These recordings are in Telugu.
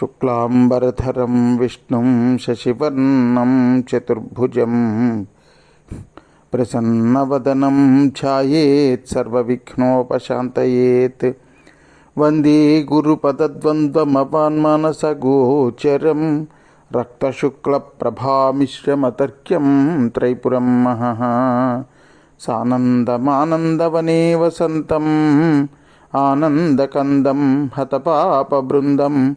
శుక్లాంబరధరం విష్ణుం శశివర్ణం చతుర్భుజం ప్రసన్నవదనం ఛాయేత్ సర్వవిఘ్నోపశాంతయేత్. వందే గురుపదద్వంద్వమవాన్మానసగోచరం రక్తశుక్లప్రభామిశ్రమతర్క్యం త్రైపురం మహ. సానందమానందవనే వసంతం ఆనందకందం హతపాపబృందం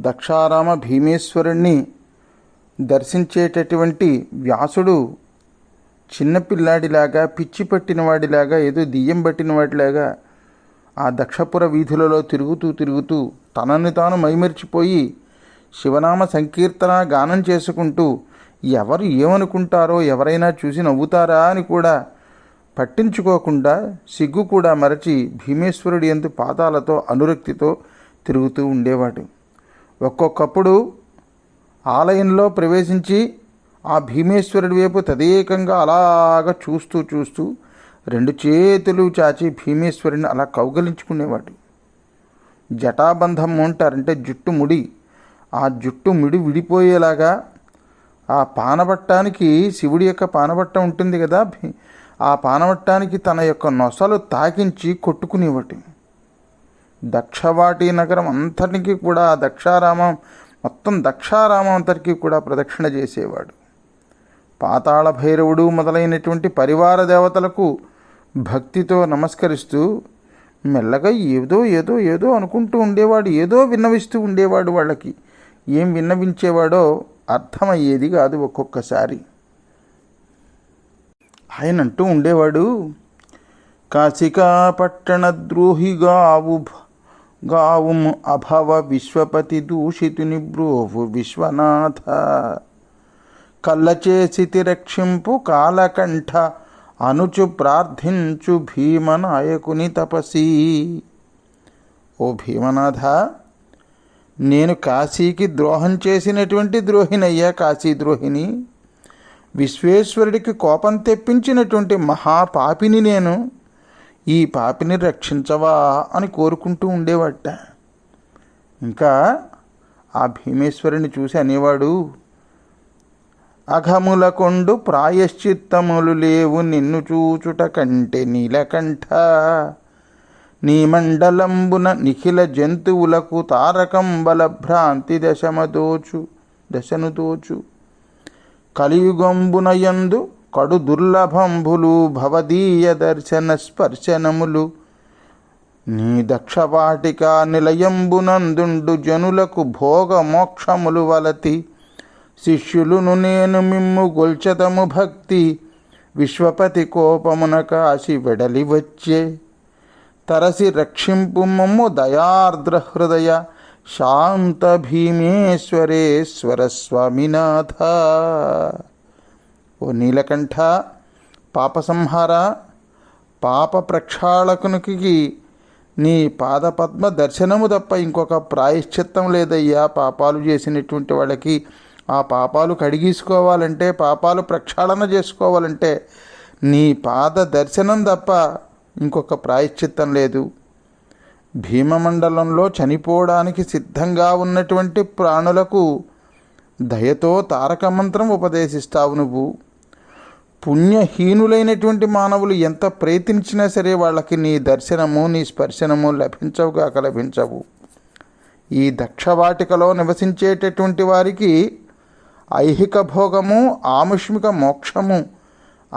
దక్షారామ భీమేశ్వరుణ్ణి దర్శించేటటువంటి వ్యాసుడు చిన్నపిల్లాడిలాగా పిచ్చి పట్టిన వాడిలాగా ఏదో దెయ్యం పట్టిన వాడిలాగా ఆ దక్షపుర వీధులలో తిరుగుతూ తిరుగుతూ తనని తాను మైమరిచిపోయి శివనామ సంకీర్తన గానం చేసుకుంటూ ఎవరు ఏమనుకుంటారో ఎవరైనా చూసి నవ్వుతారా అని కూడా పట్టించుకోకుండా సిగ్గు కూడా మరచి భీమేశ్వరుడి ఎందు పాదాలతో అనురక్తితో తిరుగుతూ ఉండేవాడు. ఒక్కొక్కప్పుడు ఆలయంలో ప్రవేశించి ఆ భీమేశ్వరుడి వైపు తదేకంగా అలాగ చూస్తూ చూస్తూ రెండు చేతులు చాచి భీమేశ్వరుని అలా కౌగలించుకునేవాడు. జటాబంధం అంటారంటే జుట్టు ముడి. ఆ జుట్టు ముడి విడిపోయేలాగా ఆ పానబట్టానికి శివుడి యొక్క పానబట్ట ఉంటుంది కదా భీ- ఆ పానబట్టానికి తన యొక్క నొసలు తాకించి కొట్టుకునేవాటి దక్షవాటి నగరం అంతటికీ కూడా ఆ దక్షారామం మొత్తం దక్షారామం అంతటికీ కూడా ప్రదక్షిణ చేసేవాడు. పాతాళ భైరవుడు మొదలైనటువంటి పరివార దేవతలకు భక్తితో నమస్కరిస్తూ మెల్లగా ఏదో ఏదో ఏదో అనుకుంటూ ఉండేవాడు ఏదో విన్నవిస్తూ ఉండేవాడు వాళ్ళకి. ఏం విన్నవించేవాడో అర్థమయ్యేది కాదు ఒక్కొక్కసారి. ఆయన అంటూ ఉండేవాడు కాశికా పట్టణ ద్రోహిగావు గావుం అభవ విశ్వపతి దూషితుని బ్రోవు విశ్వనాథ కళ్ళచేసి రక్షింపు కాలకంఠ అనుచు ప్రార్థించు భీమనాయకుని తపసి ఓ భీమనాథ నేను కాశీకి ద్రోహం చేసినటువంటి ద్రోహినయ్యా కాశీ ద్రోహిని. విశ్వేశ్వరుడికి కోపం తెప్పించినటువంటి మహాపాపిని నేను. ఈ పాపిని రక్షించవా అని కోరుకుంటూ ఉండేవాట. ఇంకా ఆ భీమేశ్వరుని చూసి అనేవాడు అఘముల కొండు ప్రాయశ్చిత్తములు లేవు నిన్ను చూచుట కంటే నీలకంఠ. నీ మండలంబున నిఖిల జంతువులకు తారకంబల భ్రాంతి దశమదోచు దశను దోచు. కలియుగంబునయందు కడు దుర్లభంబులు భవదీయ దర్శన స్పర్శనములు. నీ దక్షవాటిక నిలయంబునందుండు జనులకు భోగమోక్షములు వలతి. శిష్యులును నేను మిమ్ము గొల్చతము భక్తి. విశ్వపతి కోపమున కాశి వెడలి వచ్చే. తరసి రక్షింపు మమ్ము దయార్ద్ర హృదయ. శాంత భీమేశ్వరేశ్వర స్వామినాథ. ఓ నీలకంఠ పాప సంహార పాప ప్రక్షాళకునికి నీ పాదపద్మ దర్శనము తప్ప ఇంకొక ప్రాయశ్చిత్తం లేదయ్యా. పాపాలు చేసినటువంటి వాళ్ళకి ఆ పాపాలు కడిగీసుకోవాలంటే పాపాలు ప్రక్షాళన చేసుకోవాలంటే నీ పాద దర్శనం తప్ప ఇంకొక ప్రాయశ్చిత్తం లేదు. భీమమండలంలో చనిపోవడానికి సిద్ధంగా ఉన్నటువంటి ప్రాణులకు దయతో తారక మంత్రం ఉపదేశిస్తావు నువ్వు. పుణ్యహీనులైనటువంటి మానవులు ఎంత ప్రయత్నించినా సరే వాళ్ళకి నీ దర్శనము నీ స్పర్శనము లభించవుగాక లభించవు. ఈ దక్షవాటికలో నివసించేటటువంటి వారికి ఐహిక భోగము ఆముష్మిక మోక్షము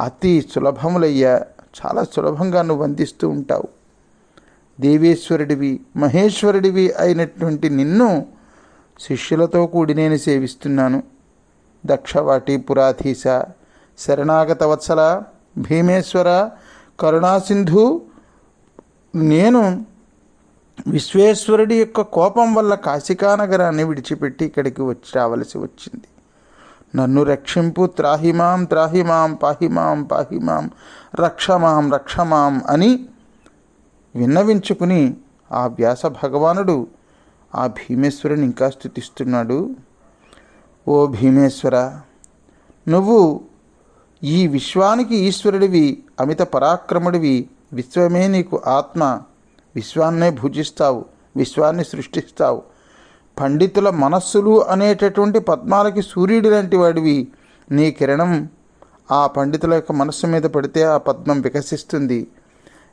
అతి సులభములయ్యా చాలా సులభంగా నువ్వు అందిస్తూ ఉంటావు. దేవేశ్వరుడివి మహేశ్వరుడివి అయినటువంటి నిన్ను శిష్యులతో కూడి నేను సేవిస్తున్నాను. దక్షవాటి పురాధీశ శరణాగత వత్సల భీమేశ్వర కరుణాసింధు నేను విశ్వేశ్వరుడి యొక్క కోపం వల్ల కాశికానగరాన్ని విడిచిపెట్టి ఇక్కడికి వచ్చి రావలసి వచ్చింది. నన్ను రక్షింపు త్రాహిమాం త్రాహిమాం పాహిమాం పాహిమాం రక్షమాం రక్షమాం అని విన్నవించుకుని ఆ వ్యాస భగవానుడు ఆ భీమేశ్వరుని ఇంకా స్థుతిస్తున్నాడు. ఓ భీమేశ్వర నువ్వు ఈ విశ్వానికి ఈశ్వరుడివి అమిత పరాక్రముడివి. విశ్వమే నీకు ఆత్మ. విశ్వాన్నే భుజిస్తావు విశ్వాన్ని సృష్టిస్తావు. పండితుల మనస్సులు అనేటటువంటి పద్మాలకి సూర్యుడి లాంటి వాడివి. నీ కిరణం ఆ పండితుల యొక్క మనస్సు మీద పడితే ఆ పద్మం వికసిస్తుంది.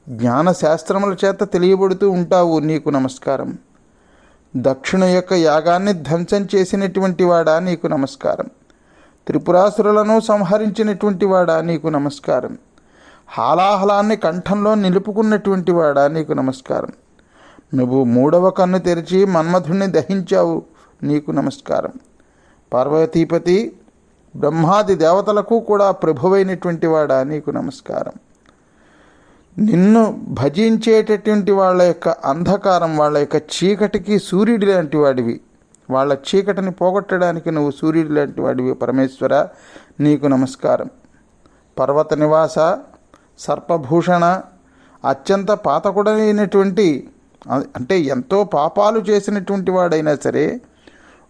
జ్ఞాన శాస్త్రముల చేత తెలియబడుతూ ఉంటావు నీకు నమస్కారం. దక్షిణ యొక్క యాగాన్ని ధ్వంసం చేసినటువంటి వాడా నీకు నమస్కారం. త్రిపురాసురులను సంహరించినటువంటి వాడా నీకు నమస్కారం. హాలాహలాన్ని కంఠంలో నిలుపుకున్నటువంటి వాడా నీకు నమస్కారం. నువ్వు మూడవ కన్ను తెరిచి మన్మధుణ్ణి దహించావు నీకు నమస్కారం. పార్వతీపతి బ్రహ్మాది దేవతలకు కూడా ప్రభువైనటువంటి వాడా నీకు నమస్కారం. నిన్ను భజించేటటువంటి వాళ్ళ యొక్క అంధకారం వాళ్ళ యొక్క చీకటికి సూర్యుడి లాంటి వాడివి. వాళ్ళ చీకటిని పోగొట్టడానికి నువ్వు సూర్యుడు లాంటి వాడివి పరమేశ్వర నీకు నమస్కారం. పర్వత నివాస సర్పభూషణ అత్యంత పాతకుడైనటువంటి అంటే ఎంతో పాపాలు చేసినటువంటి వాడైనా సరే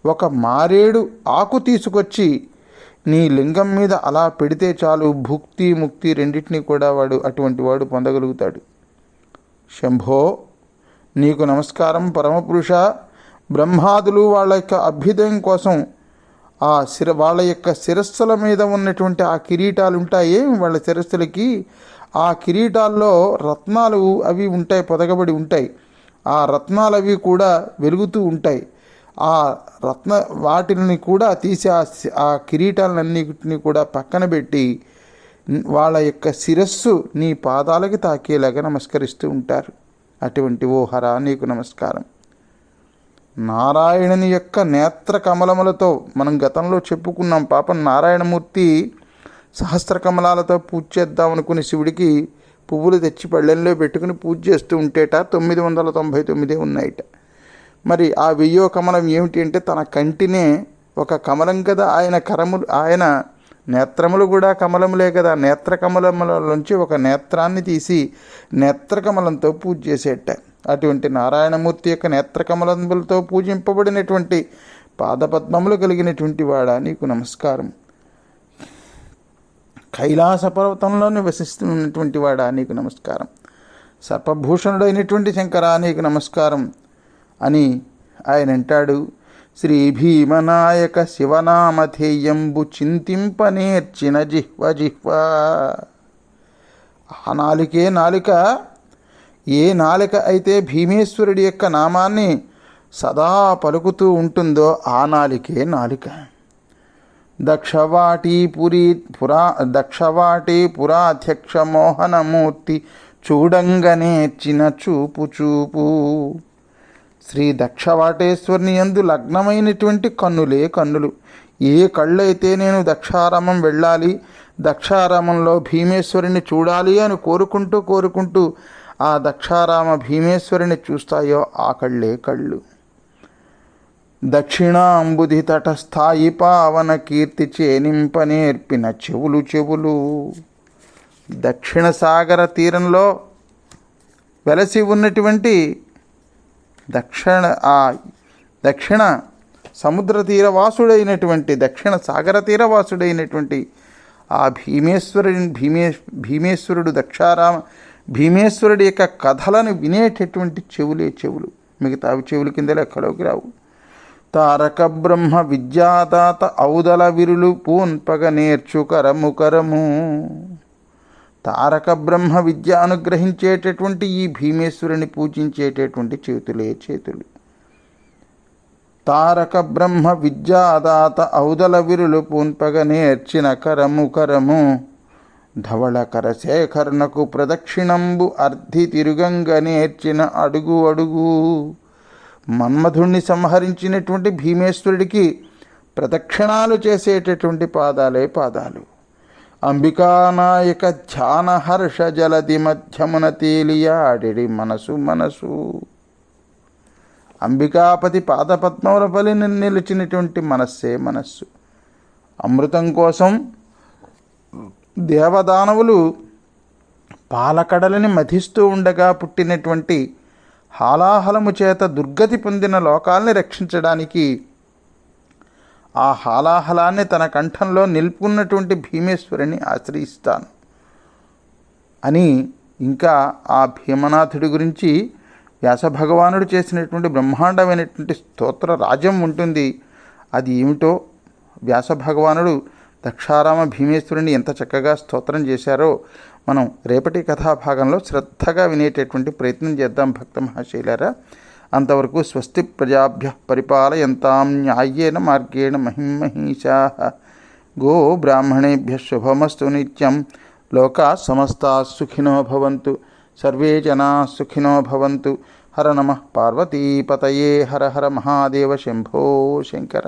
ఒక మారేడు ఆకు తీసుకొచ్చి నీ లింగం మీద అలా పెడితే చాలు భుక్తి ముక్తి రెండింటినీ కూడా వాడు అటువంటి వాడు పొందగలుగుతాడు. శంభో నీకు నమస్కారం పరమపురుష బ్రహ్మాదులు వాళ్ళ యొక్క అభ్యుదయం కోసం ఆ శిర వాళ్ళ యొక్క శిరస్సుల మీద ఉన్నటువంటి ఆ కిరీటాలు ఉంటాయి వాళ్ళ శిరస్సులకి ఆ కిరీటాల్లో రత్నాలు అవి ఉంటాయి పొదగబడి ఉంటాయి. ఆ రత్నాలు అవి కూడా వెలుగుతూ ఉంటాయి. ఆ రత్న వాటిని కూడా తీసి ఆ సి- ఆ కిరీటాలన్నిటిని కూడా పక్కన పెట్టి వాళ్ళ యొక్క శిరస్సు నీ పాదాలకి తాకేలాగా నమస్కరిస్తూ ఉంటారు. అటువంటి ఓ హరా నీకు నమస్కారం. నారాయణుని యొక్క నేత్ర కమలములతో మనం గతంలో చెప్పుకున్నాం పాపం నారాయణమూర్తి సహస్ర కమలాలతో పూజ చేద్దాం అనుకుని శివుడికి పువ్వులు తెచ్చి పళ్ళెంలో పెట్టుకుని పూజ చేస్తూ ఉంటేట తొమ్మిది వందల తొంభై తొమ్మిదే ఉన్నాయట. మరి ఆ వెయ్యో కమలం ఏమిటి అంటే తన కంటినే ఒక కమలం కదా ఆయన కరములు ఆయన నేత్రములు కూడా కమలములే కదా నేత్ర కమలములలోంచి ఒక నేత్రాన్ని తీసి నేత్ర కమలంతో పూజ చేసేట. అటువంటి నారాయణమూర్తి యొక్క నేత్రకమలంబులతో పూజింపబడినటువంటి పాదపద్మములు కలిగినటువంటి వాడా నీకు నమస్కారం. కైలాస పర్వతంలో నివసిస్తున్నటువంటి వాడా నీకు నమస్కారం. సర్పభూషణుడైనటువంటి శంకరా నీకు నమస్కారం అని ఆయన అంటాడు. శ్రీ భీమనాయక శివనామధేయంబు చింతింపనేర్చిన జిహ్వ జిహ్వ. ఆ నాలికే నాలిక ఏ నాలిక అయితే భీమేశ్వరుడి యొక్క నామాన్ని సదా పలుకుతూ ఉంటుందో ఆ నాలికే నాలిక. దక్షవాటి పురి పురా దక్షవాటి పురాధ్యక్ష మోహనమూర్తి చూడంగనేర్చిన చూపు చూపు. శ్రీ దక్షవాటేశ్వరుని యందు లగ్నమైనటువంటి కన్నులే కన్నులు. ఏ కళ్ళైతే నేను దక్షారామం వెళ్ళాలి దక్షారామంలో భీమేశ్వరుని చూడాలి అని కోరుకుంటూ కోరుకుంటూ ఆ దక్షారామ భీమేశ్వరుని చూస్తాయో ఆ కళ్ళే కళ్ళు. దక్షిణాంబుధి తటస్థాయి పావన కీర్తి చేనింప నేర్పిన చెవులు చెవులు. దక్షిణ సాగర తీరంలో వెలసి ఉన్నటువంటి దక్షిణ ఆ దక్షిణ సముద్ర తీరవాసుడైనటువంటి దక్షిణ సాగర తీరవాసుడైనటువంటి ఆ భీమేశ్వరుని భీమే భీమేశ్వరుడు దక్షారామ భీమేశ్వరుడి యొక్క కథలను వినేటటువంటి చెవులే చెవులు. మిగతావి చెవుల కింద లెక్కలోకి రావు. తారక బ్రహ్మ విద్యాదాత ఔదల విరులు పూన్పగ నేర్చు కరము కరము. తారక బ్రహ్మ విద్య అనుగ్రహించేటటువంటి ఈ భీమేశ్వరుని పూజించేటటువంటి చేతులే చేతులు. తారక బ్రహ్మ విద్యాదాత ఔదల విరులు పూన్పగ నేర్చిన కరము కరము. ధవళకరశేఖరణకు ప్రదక్షిణంబు అర్ధి తిరుగంగ నేర్చిన అడుగు అడుగు. మన్మధుణ్ణి సంహరించినటువంటి భీమేశ్వరుడికి ప్రదక్షిణాలు చేసేటటువంటి పాదాలే పాదాలు. అంబికానాయక ధ్యాన హర్ష జలది మధ్యమున తేలియాడిడి మనసు మనసు. అంబికాపతి పాదపద్మముల పలి నిలిచినటువంటి మనస్సే మనస్సు. అమృతం కోసం దేవదానవులు పాలకడలని మధిస్తూ ఉండగా పుట్టినటువంటి హాలాహలము చేత దుర్గతి పొందిన లోకాల్ని రక్షించడానికి ఆ హాలాహలాన్ని తన కంఠంలో నిలుపుకున్నటువంటి భీమేశ్వరిని ఆశ్రయిస్తాను. అని ఇంకా ఆ భీమనాథుడి గురించి వ్యాసభగవానుడు చేసినటువంటి బ్రహ్మాండమైనటువంటి స్తోత్ర రాజ్యం ఉంటుంది. అది ఏమిటో వ్యాస భగవానుడు దక్షారామ భీమేశ్వరుని ఎంత చక్కగా స్తోత్రం చేశారో మనం రేపటి కథాభాగంలో శ్రద్ధగా వినేటటువంటి ప్రయత్నం చేద్దాం భక్త మహాశైలారా. అంతవరకు స్వస్తి ప్రజాభ్య పరిపాలయంతాం న్యాయేన మార్గేణ మహిమహీషా గో బ్రాహ్మణేభ్య శుభమస్తు నిత్యం. లోకా సమస్తా సుఖినో భవంతు. సర్వే జనా సుఖినో భవంతు. హర నమ పార్వతీపతయే. హర హర మహాదేవ శంభో శంకర.